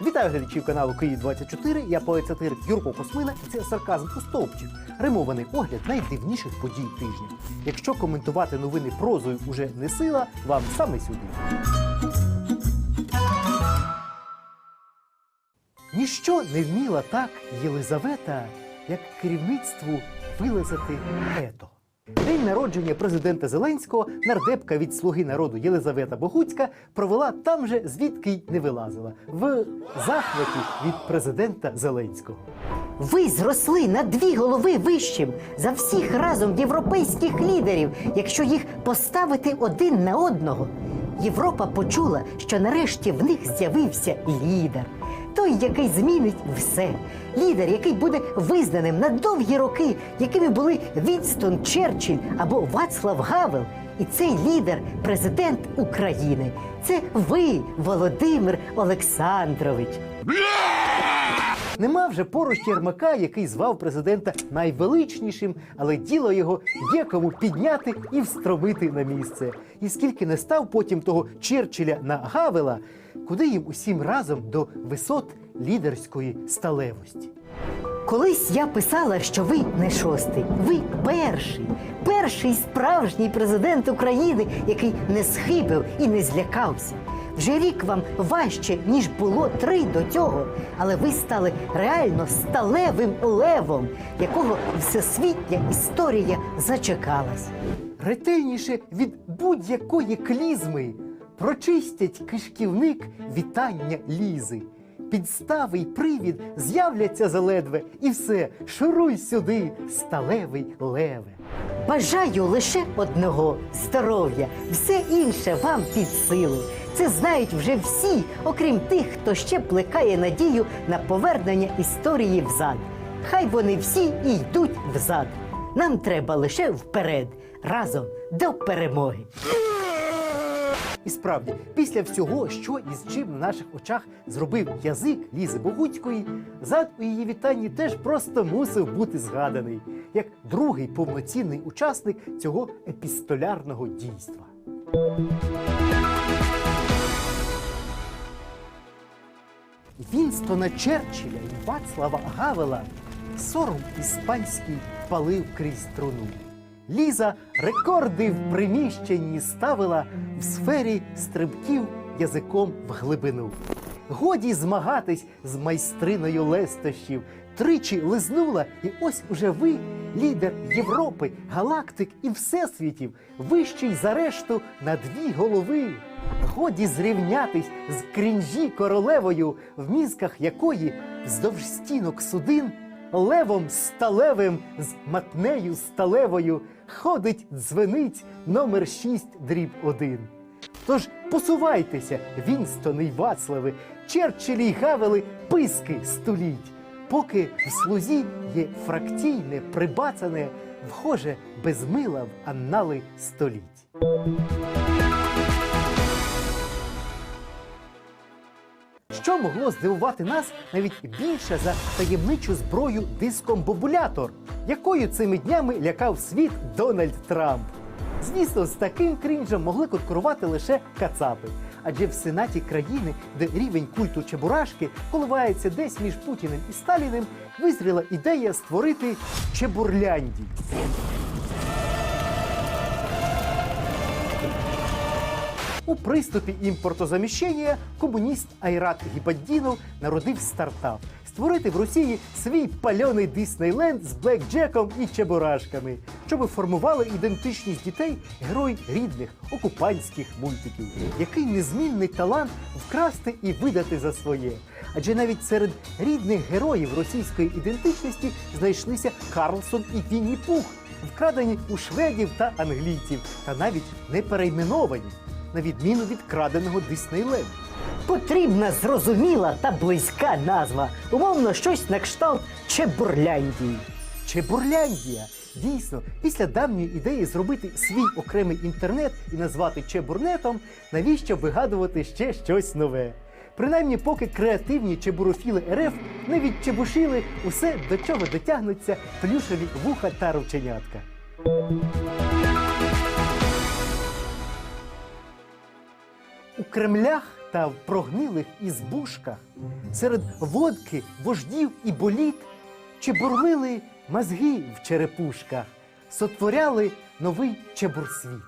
Вітаю глядачів каналу Київ 24 Я поет-сатир Юрко Космина і це сарказм у стовпчик. Римований огляд найдивніших подій тижня. Якщо коментувати новини прозою уже не сила, вам саме сюди. Ніщо не вміла так Єлизавета, як керівництву вилазити ето. День народження президента Зеленського нардепка від слуги народу Єлизавета Богуцька провела там же, звідки й не вилазила, в захваті від президента Зеленського. Ви зросли на дві голови вищим за всіх разом європейських лідерів, якщо їх поставити один на одного. Європа почула, що нарешті в них з'явився лідер. Той, який змінить все. Лідер, який буде визнаним на довгі роки, якими були Вінстон Черчилль або Вацлав Гавел. І цей лідер президент України. Це ви, Володимир Олександрович. Нема вже поруч Єрмака, який звав президента найвеличнішим, але діло його є кому підняти і встромити на місце. І скільки не став потім того Черчилля на Гавела, куди їм усім разом до висот лідерської сталевості. Колись я писала, що ви не шостий, ви перший, перший справжній президент України, який не схибив і не злякався. Вже рік вам важче, ніж було три до цього, але ви стали реально сталевим левом, якого всесвітня історія зачекалась. Ретельніше від будь-якої клізми прочистять кишківник вітання лізи. Підстави й привід з'являться заледве, і все, шуруй сюди, сталевий леве. Бажаю лише одного здоров'я, все інше вам під силу. Це знають вже всі, окрім тих, хто ще плекає надію на повернення історії взад. Хай вони всі і йдуть взад. Нам треба лише вперед, разом до перемоги. І справді, після всього, що і з чим на наших очах зробив язик Лізи Богуцької, зад у її вітанні теж просто мусив бути згаданий як другий повноцінний учасник цього епістолярного дійства. Вінстона Черчилля і Вацлава Гавела сором іспанський палив крізь труну. Ліза рекорди в приміщенні ставила в сфері стрибків язиком в глибину. Годі змагатись з майстриною лестощів. Тричі лизнула, і ось уже ви, лідер Європи, галактик і всесвітів, вищий за решту на дві голови. Годі зрівнятись з крінжі королевою, в мізках якої вздовж стінок судин левом сталевим з матнею сталевою ходить дзвенить номер 6 дріб 1. Тож посувайтеся, Вінстони й Вацлави, Черчиллі й Гавели, писки століть, поки в слузі є фрактійне, прибацане, вхоже без мила в аннали століть. Що могло здивувати нас навіть більше за таємничу зброю дискомбобулятор, якою цими днями лякав світ Дональд Трамп. Звісно, з таким крінжем могли конкурувати лише кацапи. Адже в сенаті країни, де рівень культу Чебурашки коливається десь між Путіним і Сталіним, визріла ідея створити Чебурляндію. У приступі імпортозаміщення комуніст Айрат Гібаддінов народив стартап створити в Росії свій пальоний Диснейленд з блекджеком і чебурашками, щоб формували ідентичність дітей герой рідних окупантських мультиків, який незмінний талант вкрасти і видати за своє. Адже навіть серед рідних героїв російської ідентичності знайшлися Карлсон і Вінні Пух, вкрадені у шведів та англійців, та навіть не перейменовані на відміну від краденого Диснейленду. Потрібна зрозуміла та близька назва, умовно щось на кшталт Чебурляндії. Чебурляндія. Дійсно, після давньої ідеї зробити свій окремий інтернет і назвати Чебурнетом, навіщо вигадувати ще щось нове? Принаймні, поки креативні чебурофіли РФ не відчебушили усе, до чого дотягнуться плюшеві вуха та рученятка. У Кремлях та в прогнилих ізбушках, серед водки, вождів і боліт, чи бурлили мозги в черепушках, сотворяли новий чебурсвіт.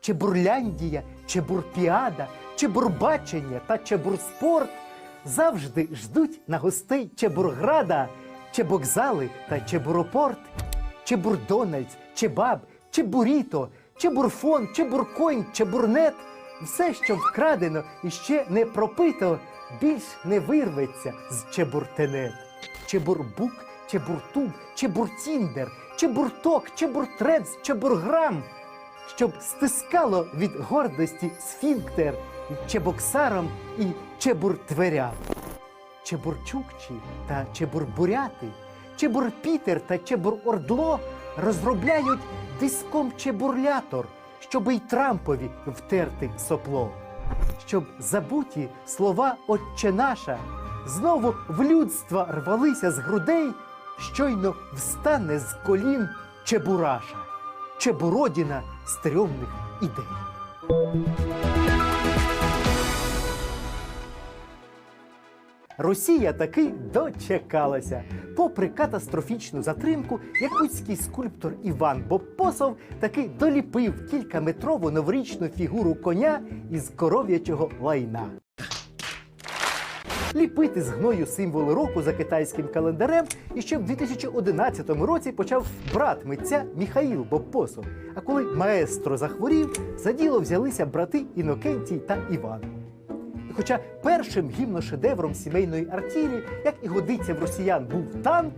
Чебурляндія, Чебурпіада, Чебурбачення та Чебурспорт завжди ждуть на гостей Чебурграда, Чебокзали та Чебуропорт, Чебурдональдс, Чебаб, Чебуріто, Чебурфон, Чебуркойн, Чебурнет. Все, що вкрадено і ще не пропито, більш не вирветься з Чебуртенет. Чебурбук, Чебуртуб, Чебуртіндер, Чебурток, Чебуртрец, Чебурграм щоб стискало від гордості сфінктер і чебоксарам і чебуртверям. Чебурчукчі та чебурбуряти, чебурпітер та чебурордло розробляють диском чебурлятор, щоби і Трампові втерти сопло. Щоб забуті слова Отче наша знову в людства рвалися з грудей, щойно встане з колін чебураша, чебуродіна стрьомних ідей. Росія таки дочекалася. Попри катастрофічну затримку, якутський скульптор Іван Бобпосов таки доліпив кількаметрову новорічну фігуру коня із коров'ячого лайна. Ліпити з гною символи року за китайським календарем і ще в 2011 році почав брат митця Міхаїл Бобпосов. А коли маестро захворів, за діло взялися брати Інокентій та Іван. Хоча першим гімношедевром сімейної артілі, як і годиться в росіян, був танк,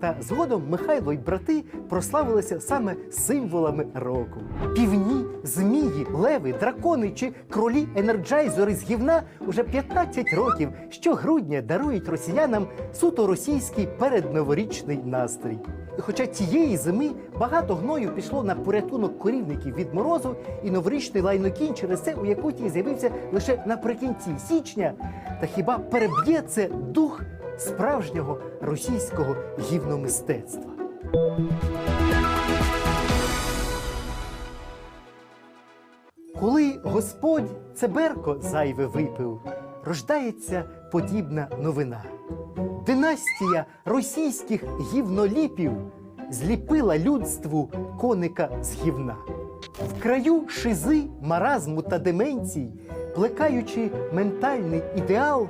та згодом Михайло й брати прославилися саме символами року. Півні, змії, леви, дракони чи кролі енерджайзери з гівна уже 15 років щогрудня дарують росіянам суто російський передноворічний настрій. І хоча тієї зими багато гною пішло на порятунок корівників від морозу, і новорічний лайнокінь через це у Якутії з'явився лише наприкінці січня, та хіба переб'є це дух справжнього російського гівномистецтва? Коли Господь цеберко зайве випив, рождається подібна новина. Династія російських гівноліпів зліпила людству коника з гівна. В краю шизи, маразму та деменцій, плекаючи ментальний ідеал,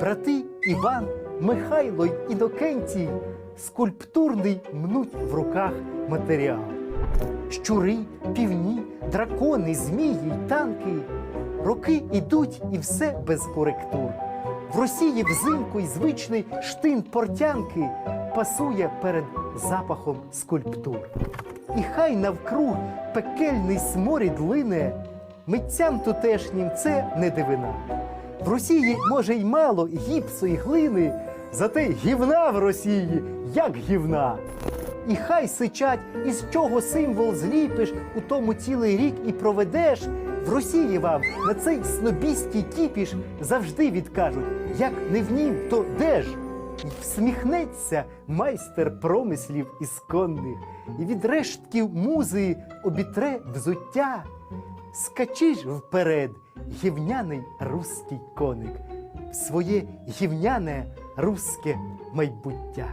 брати Іван, Михайло й Інокентій скульптурний мнуть в руках матеріал. Щури, півні, дракони, змії й танки. Роки ідуть і все без коректур. В Росії взимку й звичний штин портянки пасує перед запахом скульптур. І хай навкруг пекельний сморід лине, митцям тутешнім це не дивина. В Росії може й мало гіпсу й глини, зате гівна в Росії як гівна. І хай сичать, із чого символ зліпиш, у тому цілий рік і проведеш. В Росії вам на цей снобістський кіпіш завжди відкажуть, як не в нім, то де ж? І всміхнеться майстер промислів ісконних, і від рештків музи обітре взуття. Скачи ж вперед, гівняний руський коник, в своє гівняне руське майбуття.